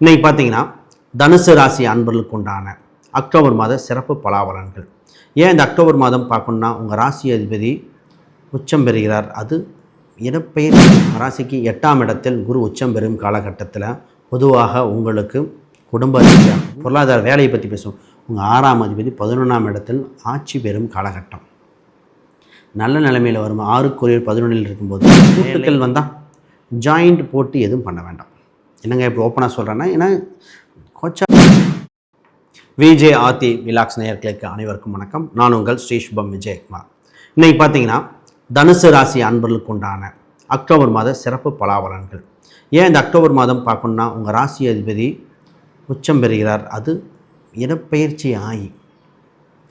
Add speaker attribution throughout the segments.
Speaker 1: இன்னைக்கு பார்த்தீங்கன்னா தனுசு ராசி அன்பர்களுக்கு உண்டான அக்டோபர் மாத சிறப்பு பலாபலன்கள். ஏன் இந்த அக்டோபர் மாதம் பார்க்கணுன்னா உங்கள் ராசி அதிபதி உச்சம் பெறுகிறார். அது இடப்பெயர் ராசிக்கு எட்டாம் இடத்தில் குரு உச்சம் பெறும் காலகட்டத்தில் பொதுவாக உங்களுக்கு குடும்ப ரீதியாக பொருளாதார வேலையை பற்றி பேசுவோம். உங்கள் ஆறாம் அதிபதி பதினொன்றாம் இடத்தில் ஆட்சி பெறும் காலகட்டம். நல்ல நிலைமையில் வரும். ஆறுக்குரிய பதினொன்றில் இருக்கும்போது கூட்டுக்கள் வந்தால் ஜாயிண்ட் போட்டு எதுவும் பண்ண வேண்டாம். என்னங்க இப்படி ஓப்பனாக சொல்கிறேன்னா ஏன்னா கொச்சா விஜே ஆதி விலாக்ஸ் நேயர்களுக்கு அனைவருக்கும் வணக்கம். நான் உங்கள் ஸ்ரீ சுபம் விஜயகுமார். இன்றைக்கி பார்த்தீங்கன்னா தனுசு ராசி அன்பர்களுக்கு உண்டான அக்டோபர் மாத சிறப்பு பலாபலன்கள். ஏன் இந்த அக்டோபர் மாதம் பார்க்கணுன்னா உங்கள் ராசி அதிபதி உச்சம் பெறுகிறார். அது இடப்பெயர்ச்சி ஆகி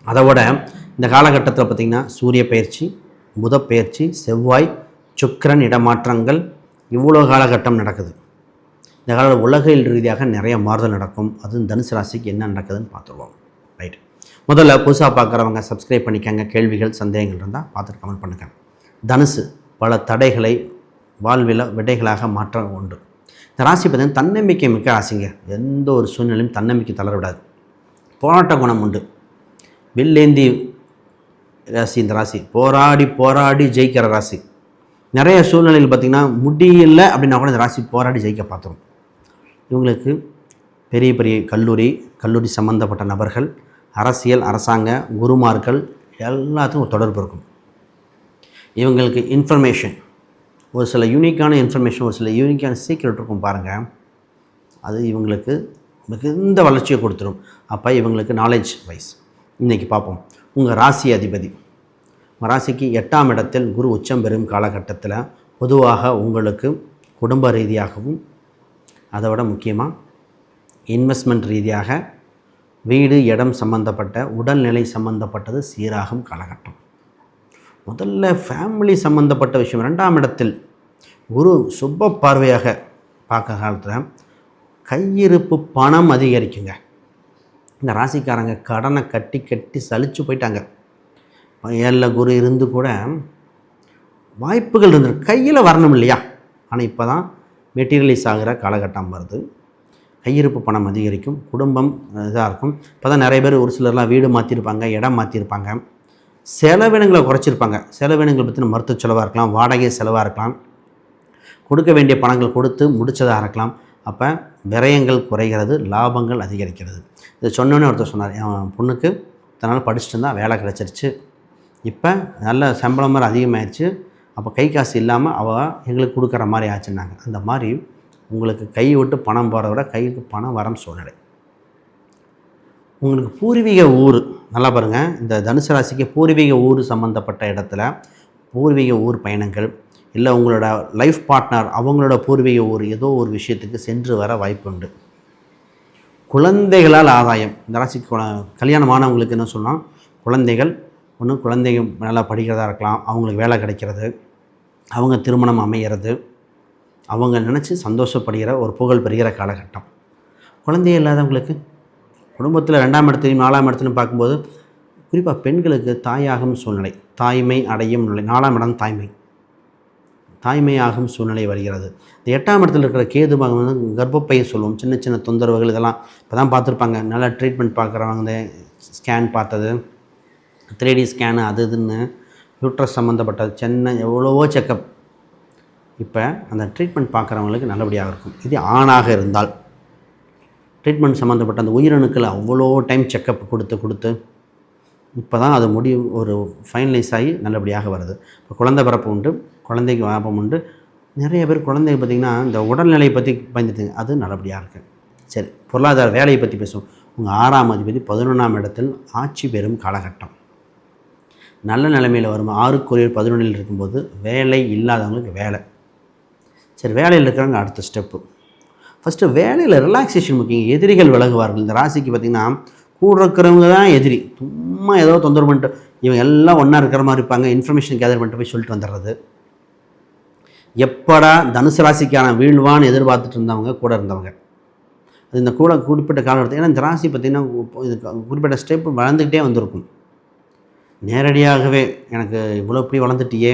Speaker 1: அதை விட இந்த காலகட்டத்தில் பார்த்திங்கன்னா சூரிய பயிற்சி புத பயிற்சி செவ்வாய் சுக்கிரன் இடமாற்றங்கள் இவ்வளோ காலகட்டம் நடக்குது. இந்த கால உலகில் ரீதியாக நிறைய மாறுதல் நடக்கும். அதுவும் தனுசு ராசிக்கு என்ன நடக்குதுன்னு பார்த்துருவோம். ரைட் முதல்ல புதுசாக பார்க்குறவங்க சப்ஸ்கிரைப் பண்ணிக்கங்க. கேள்விகள் சந்தேகங்கள் இருந்தால் பார்த்துட்டு கமெண்ட் பண்ணுங்கள் தனுசு பல தடைகளை வாழ்வில் விடைகளாக மாற்ற உண்டு. இந்த ராசி பார்த்தீங்கன்னா தன்னம்பிக்கை மிக்க ராசிங்க. எந்த ஒரு சூழ்நிலையும் தன்னம்பிக்கை தளர விடாது போராட்ட குணம் உண்டு. வில்லேந்தி ராசி இந்த ராசி. போராடி போராடி ஜெயிக்கிற ராசி. நிறைய சூழ்நிலையில் பார்த்திங்கன்னா முடியல அப்படின்னா கூட இந்த ராசி போராடி ஜெயிக்க பார்த்துரும். இவங்களுக்கு பெரிய பெரிய கல்லூரி கல்லூரி சம்மந்தப்பட்ட நபர்கள் அரசியல் அரசாங்க குருமார்கள் எல்லாத்துக்கும் ஒரு தொடர்பு இருக்கும். இவங்களுக்கு இன்ஃபர்மேஷன் ஒரு சில யூனிக்கான இன்ஃபர்மேஷன் ஒரு சில யூனிக்கான சீக்ரெட் இருக்கும் பாருங்கள் அது இவங்களுக்கு மிகுந்த வளர்ச்சியை கொடுத்துரும். அப்போ இவங்களுக்கு நாலேஜ் வைஸ் இன்றைக்கி பார்ப்போம். உங்கள் ராசி அதிபதி. உங்கள் ராசிக்கு எட்டாம் இடத்தில் குரு உச்சம் பெறும் காலகட்டத்தில் பொதுவாக உங்களுக்கு குடும்ப ரீதியாகவும் அதை விட முக்கியமாக இன்வெஸ்ட்மெண்ட் ரீதியாக வீடு இடம் சம்மந்தப்பட்ட உடல்நிலை சம்மந்தப்பட்டது சீராகும் காலகட்டம். முதல்ல ஃபேமிலி சம்மந்தப்பட்ட விஷயம். ரெண்டாம் இடத்தில் குரு சுப பார்வையாக பார்க்க காலத்தில் கையிருப்பு பணம் அதிகரிக்குங்க. இந்த ராசிக்காரங்க கடனை கட்டி கட்டி சலிச்சு போயிட்டாங்க. ஏழில் குரு இருந்து கூட வாய்ப்புகள் இருந்துருக்கு. கையில் வரணும் இல்லையா? ஆனால் இப்போ தான் மெட்டீரியலைஸ் ஆகிற காலகட்டம் வருது. கையிருப்பு பணம் அதிகரிக்கும் குடும்பம் இதாக இருக்கும். இப்போ தான் நிறைய பேர் ஒரு சிலர்லாம் வீடு மாற்றிருப்பாங்க இடம் மாற்றிருப்பாங்க செலவினங்களை குறைச்சிருப்பாங்க. செலவினங்களை பற்றின மருத்துவ செலவாக இருக்கலாம் வாடகை செலவாக இருக்கலாம். கொடுக்க வேண்டிய பணங்கள் கொடுத்து முடித்ததாக இருக்கலாம். அப்போ விரயங்கள் குறைகிறது லாபங்கள் அதிகரிக்கிறது. இதை சொன்னோன்னே ஒருத்தர் சொன்னார் என் பொண்ணுக்கு தன்னால் படிச்சுட்டு இருந்தால் வேலை கிடச்சிருச்சு. இப்போ நல்ல சம்பளம் மாதிரி அதிகமாகிடுச்சு அப்போ கை காசு இல்லாமல் அவள் எங்களுக்கு கொடுக்குற மாதிரி ஆச்சுன்னாங்க. அந்த மாதிரி உங்களுக்கு கை விட்டு பணம் போகிறத விட கைக்கு பணம் வரம் சூழ்நிலை உங்களுக்கு பூர்வீக ஊர் நல்லா பாருங்கள் இந்த தனுசு ராசிக்கு பூர்வீக ஊர் சம்மந்தப்பட்ட இடத்துல பூர்வீக ஊர் பயணங்கள் இல்லை உங்களோட லைஃப் பார்ட்னர் அவங்களோட பூர்வீக ஊர் ஏதோ ஒரு விஷயத்துக்கு சென்று வர வாய்ப்பு உண்டு. குழந்தைகளால் ஆதாயம். இந்த ராசிக்கு குழ- கல்யாணமானவங்களுக்கு என்ன சொன்னால் குழந்தைகள் ஒன்று குழந்தைங்க நல்லா படிக்கிறதா இருக்கலாம் அவங்களுக்கு வேலை கிடைக்கிறது அவங்க திருமணம் அமைகிறது அவங்க நினச்சி சந்தோஷப்படுகிற ஒரு புகழ் பெறுகிற காலகட்டம். குழந்தை இல்லாதவங்களுக்கு குடும்பத்தில் ரெண்டாம் இடத்துலையும் நாலாம் இடத்துலையும் பார்க்கும்போது குறிப்பாக பெண்களுக்கு தாயாகும் சூழ்நிலை தாய்மை அடையும் நிலை நாலாம் இடம் தாய்மை. தாய்மையாகும் சூழ்நிலை வருகிறது. இந்த எட்டாம் இடத்துல இருக்கிற கேது பாகம் வந்து கர்ப்பப்பையை சொல்லுவோம் சின்ன சின்ன தொந்தரவுகள் இதெல்லாம் இப்போ தான் பார்த்துருப்பாங்க. நல்லா ட்ரீட்மெண்ட் பார்க்குறவங்க ஸ்கேன் பார்த்தது. த்ரீ டி ஸ்கேனு அது இதுன்னு யூட்ரஸ் சம்மந்தப்பட்ட சென்னை எவ்வளவோ செக்கப். இப்போ அந்த ட்ரீட்மெண்ட் பார்க்குறவங்களுக்கு நல்லபடியாக இருக்கும். இது ஆணாக இருந்தால். ட்ரீட்மெண்ட் சம்மந்தப்பட்ட அந்த உயிரணுக்களை அவ்வளோ டைம் செக்கப் கொடுத்து கொடுத்து இப்போ தான் அது முடிவு ஒரு ஃபைனலைஸ் ஆகி நல்லபடியாக வருது. இப்போ குழந்தை பிறப்பு உண்டு குழந்தைக்கு வாபம் உண்டு. நிறைய பேர் குழந்தைங்க பார்த்திங்கன்னா இந்த உடல்நிலையை பற்றி பயந்துட்டுங்க அது நல்லபடியாக இருக்குது சரி பொருளாதார வேலையை பற்றி பேசுவோம். உங்கள் ஆறாம் அதிபதி பதினொன்றாம் இடத்தில் ஆட்சி பெறும் காலகட்டம். நல்ல நிலைமையில் வரும். ஆறுக்குரிய பதினொன்றில் இருக்கும்போது வேலை இல்லாதவங்களுக்கு வேலை. சரி வேலையில் இருக்கிறவங்க அடுத்த ஸ்டெப்பு ஃபஸ்ட்டு வேலையில் ரிலாக்ஸேஷன் முக்கியம். எதிரிகள் விலகுவார்கள். இந்த ராசிக்கு பார்த்திங்கன்னா கூட இருக்கிறவங்க தான் எதிரி. சும்மா ஏதோ தொந்தரவு பண்ணிட்டு இவங்க எல்லாம் ஒன்றா இருக்கிற மாதிரி இருப்பாங்க. இன்ஃபர்மேஷன் கேதர் பண்ணிட்டு போய் சொல்லிட்டு வந்துடுறது. எப்படா தனுசு ராசிக்கான வீழ்வான்னு எதிர்பார்த்துட்டு இருந்தவங்க கூட இருந்தவங்க. அது இந்த கூட குறிப்பிட்ட காலகட்டத்தில் ஏன்னா இந்த ராசி பார்த்திங்கன்னா இது குறிப்பிட்ட ஸ்டெப் வளர்ந்துக்கிட்டே வந்திருக்கும். நேரடியாகவே எனக்கு இவ்வளோ இப்படி வளர்ந்துட்டியே.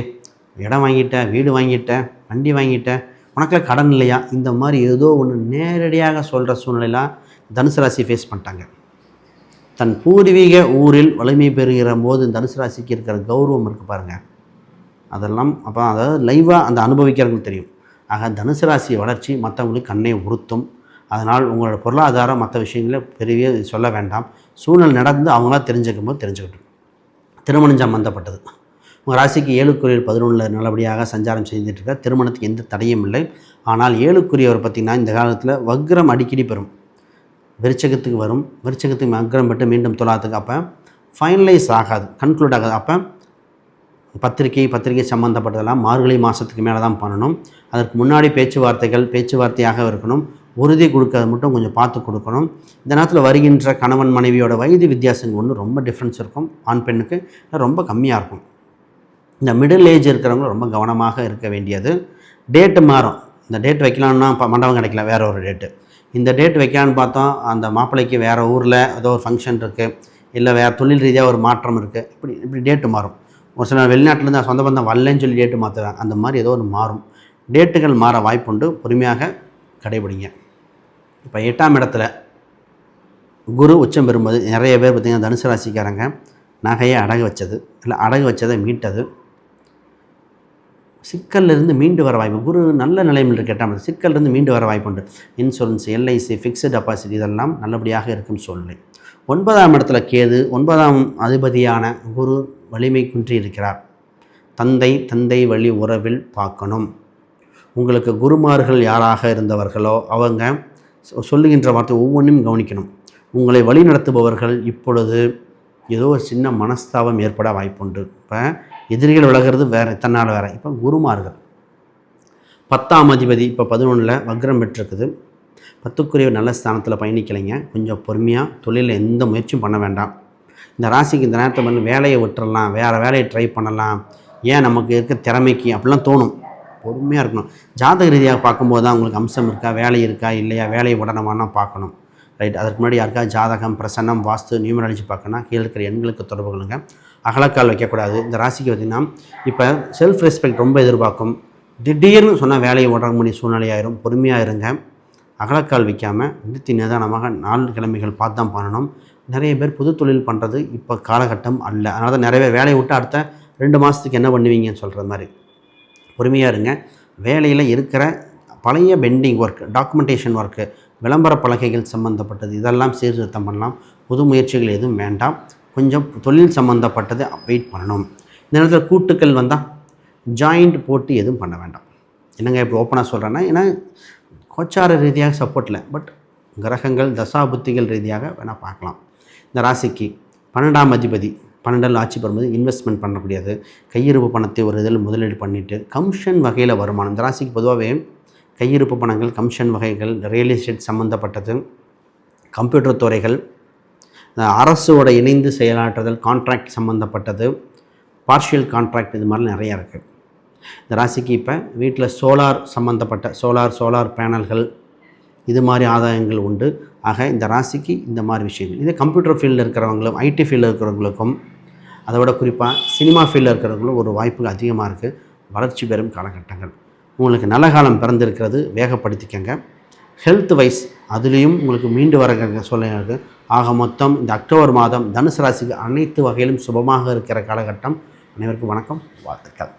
Speaker 1: இடம் வாங்கிட்டேன் வீடு வாங்கிட்டேன் வண்டி வாங்கிட்டேன். உனக்குலாம் கடன் இல்லையா? இந்த மாதிரி ஏதோ ஒன்று நேரடியாக சொல்கிற சூழ்நிலையெல்லாம் தனுசு ராசி ஃபேஸ் பண்ணிட்டாங்க. தன் பூர்வீக ஊரில் வலிமை பெறுகிற போது தனுசு ராசிக்கு இருக்கிற கௌரவம் இருக்குது பாருங்கள் அதெல்லாம் அப்போ அதாவது லைவாக அந்த அனுபவிக்கிறவங்களுக்கு தெரியும். ஆக தனுசு ராசி வளர்ச்சி மற்றவங்களுக்கு கண்ணை உறுத்தும். அதனால் உங்களோட பொருளாதாரம் மற்ற விஷயங்களை பெரிய சொல்ல வேண்டாம். சூழ்நிலை நடந்து அவங்களா தெரிஞ்சுக்கும் போது தெரிஞ்சுக்கிட்டோம். திருமணம் சம்பந்தப்பட்டது உங்கள் ராசிக்கு ஏழுக்குரியர் பதினொன்றில் நல்லபடியாக சஞ்சாரம் செஞ்சுட்டு இருக்க திருமணத்துக்கு எந்த தடையும் இல்லை. ஆனால் ஏழுக்குரியவர் பார்த்திங்கன்னா இந்த காலத்தில் வக்ரம் அடிக்கடி பெறும். விருச்சகத்துக்கு வரும். விருச்சகத்துக்கு வக்ரம் பெற்று மீண்டும் துலாத்துக்கு அப்போ ஃபைனலைஸ் ஆகாது. கன்க்ளூட் ஆகாது. அப்போ பத்திரிகை பத்திரிகை சம்மந்தப்பட்டதெல்லாம் மார்கழி மாதத்துக்கு மேலே தான் பண்ணணும். அதற்கு முன்னாடி பேச்சுவார்த்தைகள் பேச்சுவார்த்தையாக இருக்கணும். உறுதி கொடுக்கறது மட்டும் கொஞ்சம் பார்த்து கொடுக்கணும். இந்த நேரத்தில் வருகின்ற கணவன் மனைவியோட வயது வித்தியாசங்கள் ஒன்று ரொம்ப டிஃப்ரென்ஸ் இருக்கும். ஆண் பெண்ணுக்கு ரொம்ப கம்மியாக இருக்கும். இந்த மிடில் ஏஜ் இருக்கிறவங்க ரொம்ப கவனமாக இருக்க வேண்டியது. டேட்டு மாறும். இந்த டேட் வைக்கலாம்னா இப்போ மண்டபம் கிடைக்கல வேறு ஒரு டேட்டு இந்த டேட் வைக்கலான்னு பார்த்தோம் அந்த மாப்பிள்ளைக்கு வேறு ஊரில் ஏதோ ஒரு ஃபங்க்ஷன் இருக்குது இல்லை வேறு தொழில் ரீதியாக ஒரு மாற்றம் இருக்குது இப்படி இப்படி டேட்டு மாறும். ஒரு சில வெளிநாட்டிலேருந்து சொந்த பந்தம் வரலன்னு சொல்லி டேட்டு மாற்றுவேன் அந்த மாதிரி ஏதோ ஒன்று மாறும். டேட்டுகள் மாற வாய்ப்புண்டு. பொறுமையாக கடைபிடிங்க. இப்போ எட்டாம் இடத்துல குரு உச்சம் பெறும்போது நிறைய பேர் பார்த்திங்கன்னா தனுசு ராசிக்காரங்க நகையை அடகு வச்சது இல்லை அடகு வச்சதை மீட்டது. சிக்கல்லிருந்து மீண்டு வர வாய்ப்பு குரு நல்ல நிலைமையில் இருக்க எட்டாம் இடத்துல சிக்கல்லிருந்து மீண்டு வர வாய்ப்பு உண்டு. இன்சூரன்ஸ் எல்ஐசி ஃபிக்ஸ்டு டெபாசிட் இதெல்லாம் நல்லபடியாக இருக்கும் சூழ்நிலை ஒன்பதாம் இடத்துல கேது ஒன்பதாம் அதிபதியான குரு வலிமை குன்றி இருக்கிறார். தந்தை தந்தை வழி உறவில் பார்க்கணும். உங்களுக்கு குருமார்கள் யாராக இருந்தவர்களோ அவங்க சொல்லுகின்ற வார்த்தை ஒவ்வொன்றையும் கவனிக்கணும். உங்களை வழி நடத்துபவர்கள் இப்பொழுது ஏதோ ஒரு சின்ன மனஸ்தாபம் ஏற்பட வாய்ப்புண்டு. இப்போ எதிரிகள் விலகிறது வேறு தன்னால் வேறு. இப்போ குருமார்கள். பத்தாம் அதிபதி இப்போ பதினொன்றில் வக்ரம் பெற்றிருக்குது. பத்துக்குரிய நல்ல ஸ்தானத்தில் பயணிக்கலைங்க. கொஞ்சம் பொறுமையாக தொழிலில் எந்த முயற்சியும் பண்ண வேண்டாம். இந்த ராசிக்கு இந்த நேரத்தில் பண்ணி வேலையை விட்டுறலாம் வேறு வேலையை ட்ரை பண்ணலாம். ஏன் நமக்கு இருக்க திறமைக்கு அப்படிலாம் தோணும். பொறுமையாக இருக்கணும். ஜாதக ரீதியாக பார்க்கும்போது தான் உங்களுக்கு அம்சம் இருக்கா வேலை இருக்கா இல்லையா வேலையை உடனமானா பார்க்கணும். ரைட் அதற்கு முன்னாடி யாருக்கா ஜாதகம் பிரசன்னம் வாஸ்து நியூமராலஜி பார்க்கணும் கீழே இருக்கிற எண்களுக்கு தொடர்பு கொள்ளுங்க. அகலக்கால் வைக்கக்கூடாது. இந்த ராசிக்கு பார்த்திங்கன்னா இப்போ செல்ஃப் ரெஸ்பெக்ட் ரொம்ப எதிர்பார்க்கும். திடீர்னு சொன்னால் வேலையை உடற முடிய சூழ்நிலையாயிரும். பொறுமையாக இருங்க. அகலக்கால் வைக்காமல் நிறுத்தி நிதானமாக நாலு கிழமைகள் பார்த்து தான் பண்ணணும். நிறைய பேர் புது தொழில் பண்ணுறது இப்போ காலகட்டம் அல்ல. அதனால் தான் நிறைய பேர் வேலையை விட்டு அடுத்த ரெண்டு மாதத்துக்கு என்ன பண்ணுவீங்கன்னு சொல்கிற மாதிரி. பொறுமையாக இருங்க. வேலையில் இருக்கிற பழைய பெண்டிங் ஒர்க் டாக்குமெண்டேஷன் ஒர்க்கு விளம்பர பலகைகள் சம்மந்தப்பட்டது இதெல்லாம் சீர்திருத்தம் பண்ணலாம். புது முயற்சிகள் எதுவும் வேண்டாம். கொஞ்சம் தொழில் சம்மந்தப்பட்டது வெயிட் பண்ணணும். இந்த நேரத்தில் கூட்டுக்கள் வந்தால் ஜாயிண்ட் போட்டு எதுவும் பண்ண வேண்டாம். என்னங்க இப்போ ஓப்பனாக சொல்கிறேன்னா ஏன்னா கோச்சார ரீதியாக சப்போர்ட்டில் பட் கிரகங்கள் தசாபுத்திகள் ரீதியாக வேணால் பார்க்கலாம். இந்த ராசிக்கு பன்னெண்டாம் அதிபதி பன்னெண்டில் ஆட்சி பெறும்போது இன்வெஸ்ட்மெண்ட் பண்ணக்கூடியது. கையிருப்பு பணத்தை ஒரு இதில் முதலீடு பண்ணிவிட்டு கமிஷன் வகையில் வருமானம். இந்த ராசிக்கு பொதுவாகவே கையிருப்பு பணங்கள் கமிஷன் வகைகள் ரியல் எஸ்டேட் சம்மந்தப்பட்டது கம்ப்யூட்டர் துறைகள் அரசோட இணைந்து செயலாற்றுதல் கான்ட்ராக்ட் சம்மந்தப்பட்டது பார்ஷியல் கான்ட்ராக்ட் இது மாதிரிலாம் நிறையா இருக்குது இந்த ராசிக்கு இப்போ வீட்டில் சோலார் சம்மந்தப்பட்ட சோலார் சோலார் பேனல்கள் இது மாதிரி ஆதாயங்கள் உண்டு. ஆக இந்த ராசிக்கு இந்த மாதிரி விஷயங்கள். இதே கம்ப்யூட்டர் ஃபீல்டில் இருக்கிறவங்களும் ஐடி ஃபீல்டில் இருக்கிறவங்களுக்கும் அதை விட குறிப்பாக சினிமா ஃபீல்டில் இருக்கிறவங்களும் ஒரு வாய்ப்புகள் அதிகமாக இருக்குது வளர்ச்சி பெறும் காலகட்டங்கள். உங்களுக்கு நல்ல காலம் பிறந்திருக்கிறது வேகப்படுத்திக்கங்க. ஹெல்த் வைஸ் அதுலேயும் உங்களுக்கு மீண்டு வர சொல்லுங்க. ஆக மொத்தம் இந்த அக்டோபர் மாதம் தனுசு ராசிக்கு அனைத்து வகையிலும் சுபமாக இருக்கிற காலகட்டம். அனைவருக்கும் வணக்கம் வாழ்த்துக்கள்.